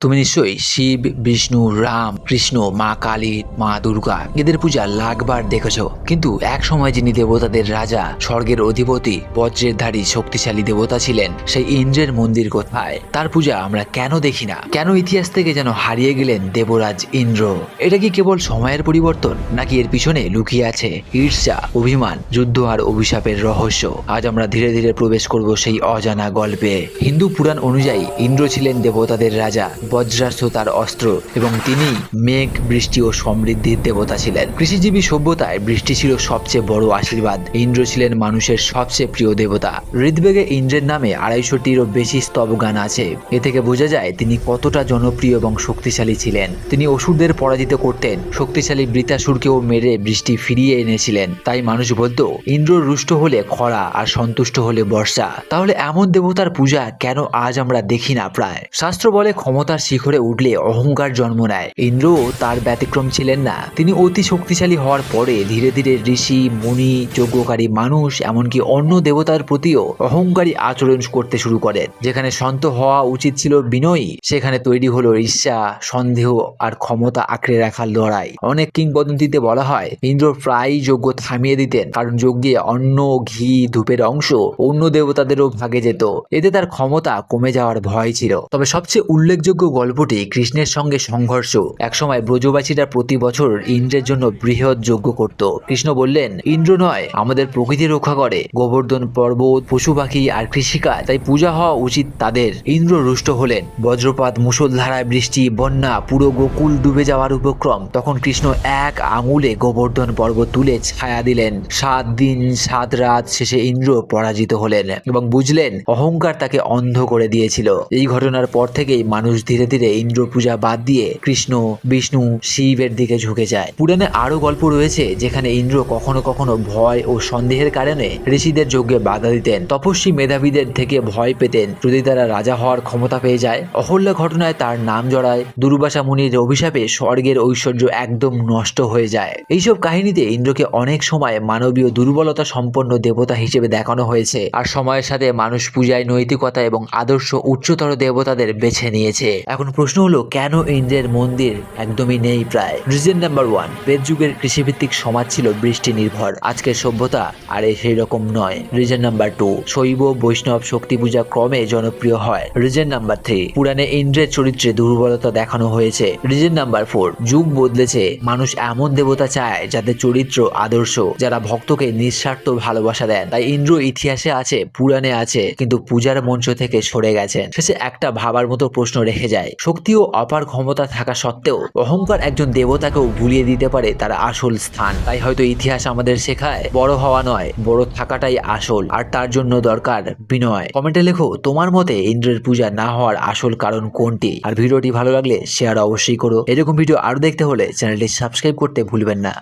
তুমি নিশ্চয়ই শিব, বিষ্ণু, রাম, কৃষ্ণ, মা কালী, মা দুর্গা, এদের পূজা লাখবার দেখেছ। কিন্তু এক সময় যিনি দেবতাদের রাজা, স্বর্গের অধিপতি, বজ্রের ধারী শক্তিশালী দেবতা ছিলেন, সেই ইন্দ্রের মন্দির কোথায়? তার পূজা আমরা কেন দেখি না? কেন ইতিহাস থেকে যেন হারিয়ে গেলেন দেবরাজ ইন্দ্র? এটা কি কেবল সময়ের পরিবর্তন, নাকি এর পিছনে লুকিয়ে আছে ঈর্ষা, অভিমান, যুদ্ধ আর অভিশাপের রহস্য? আজ আমরা ধীরে ধীরে প্রবেশ করব সেই অজানা গল্পে। হিন্দু পুরাণ অনুযায়ী ইন্দ্র ছিলেন দেবতাদের রাজা বজ্রাস্ত্র তার অস্ত্র এবং তিনি মেঘ, বৃষ্টি ও সমৃদ্ধির দেবতা ছিলেন। কৃষিজীবী সভ্যতায় বৃষ্টি ছিল সবচেয়ে বড় আশীর্বাদ। ইন্দ্র ছিলেন মানুষের সবচেয়ে প্রিয় দেবতা। ঋগ্বেগে ইন্দ্রের নামে আড়াইশোটিরও বেশি স্তবগান আছে। এ থেকে বোঝা যায় তিনি কতটা জনপ্রিয় এবং শক্তিশালী ছিলেন। তিনি অসুরদের পরাজিত করতেন। শক্তিশালী বৃতাসুরকেও মেরে বৃষ্টি ফিরিয়ে এনেছিলেন। তাই মানুষ বলতো, ইন্দ্র রুষ্ট হলে খরা আর সন্তুষ্ট হলে বর্ষা। তাহলে এমন দেবতার পূজা কেন আজ আমরা দেখি না প্রায়? শাস্ত্র বলে ক্ষমতার শিখরে উঠলে অহংকার জন্ম নেয়। ইন্দ্র তার ব্যতিক্রম ছিলেন না। তিনি অতি শক্তিশালী হওয়ার পরে ধীরে ধীরে ঋষি, মুনি, যজ্ঞকারী মানুষ, এমনকি অন্য দেবতার প্রতিও অহংকারী আচরণ করতে শুরু করেন। যেখানে শান্ত হওয়া উচিত ছিল বিনয়ী, সেখানে তৈরি হলো ঈর্ষা, সন্দেহ আর ক্ষমতা আঁকড়ে রাখার লড়াই। অনেক কিংবদন্তিতে বলা হয়, ইন্দ্র প্রায়ই যজ্ঞ থামিয়ে দিতেন, কারণ যজ্ঞে অন্ন, ঘি, ধূপের অংশ অন্য দেবতাদেরও ভাগে যেত। এতে তার ক্ষমতা কমে যাওয়ার ভয় ছিল। তবে সবচেয়ে উল্লেখযোগ্য গল্পটি কৃষ্ণের সঙ্গে সংঘর্ষ। একসময় ব্রজবাসীরা প্রতি বছর ইন্দ্রের জন্য বৃহৎ যজ্ঞ করত। কৃষ্ণ বললেন, ইন্দ্র নয়, আমাদের প্রকৃতি রক্ষা করে। গোবর্ধন পর্বত, পশু পাখি আর কৃষিকাজ তাই পূজা হওয়া উচিত তাদের। ইন্দ্র রুষ্ট হলেন। বজ্রপাত, মুষলধারায় বৃষ্টি, বন্যা, পুরো গোকুল ডুবে যাওয়ার উপক্রম। তখন কৃষ্ণ এক আঙুলে গোবর্ধন পর্বত তুলে ছায়া দিলেন। সাত দিন, সাত রাত শেষে ইন্দ্র পরাজিত হলেন এবং বুঝলেন, অহংকার তাকে অন্ধ করে দিয়েছিল। এই ঘটনার পর থেকেই মানুষ ধীরে ধীরে ধীরে ইন্দ্র পূজা বাদ দিয়ে কৃষ্ণ, বিষ্ণু, শিবের দিকে ঝুঁকে যায়। পুরাণে আরও গল্প রয়েছে যেখানে ইন্দ্র কখনো কখনো ভয় ও সন্দেহের কারণে ঋষিদের যজ্ঞে বাধা দিতেন। তপস্বী মেধাবীদের থেকে ভয় পেতেন। যদি তারা রাজা হওয়ার ক্ষমতা পেয়ে যায়, অহল্যা ঘটনায় তার নাম জড়ায়। দুর্বাসা মুনির অভিশাপে স্বর্গের ঐশ্বর্য একদম নষ্ট হয়ে যায়। এইসব কাহিনীতে ইন্দ্রকে অনেক সময় মানবীয় দুর্বলতা সম্পন্ন দেবতা হিসেবে দেখানো হয়েছে। আর সময়ের সাথে মানুষ পূজায় নৈতিকতা এবং আদর্শ উচ্চতর দেবতাদের বেছে নিয়েছে। এখন প্রশ্ন হলো, কেন ইন্দ্রের মন্দির একদমই নেই প্রায়? রিজন নাম্বার ওয়ান বেদ যুগের কৃষিভিত্তিক সমাজ ছিল বৃষ্টি নির্ভর আজকের সভ্যতা আর সেই রকম নয়। রিজন নাম্বার টু শৈব বৈষ্ণব শক্তি পূজা ক্রমে জনপ্রিয় হয়। রিজন নাম্বার থ্রি পুরাণে ইন্দ্রের চরিত্রে দুর্বলতা দেখানো হয়েছে। রিজন নাম্বার ফোর যুগ বদলেছে। মানুষ এমন দেবতা চায় যাদের চরিত্র আদর্শ, যারা ভক্তকে নিঃস্বার্থ ভালোবাসা দেন। তাই ইন্দ্র ইতিহাসে আছে, পুরাণে আছে, কিন্তু পূজার মঞ্চ থেকে সরে গেছেন। শেষে একটা ভাবার মতো প্রশ্ন রেখে যায়। শক্তি ও অপার ক্ষমতা থাকা সত্ত্বেও অহংকার একজন দেবতাকেও ভুলিয়ে দিতে পারে তার আসল স্থান। তাই হয়তো ইতিহাস আমাদের শেখায়, বড় হওয়া নয়, বড় থাকাটাই আসল, আর তার জন্য দরকার বিনয়। কমেন্টে লেখো, তোমার মতে ইন্দ্রের পূজা না হওয়ার আসল কারণ কোনটি? আর ভিডিওটি ভালো লাগলে শেয়ার অবশ্যই করো। এরকম ভিডিও আরও দেখতে হলে চ্যানেলটি সাবস্ক্রাইব করতে ভুলবেন না।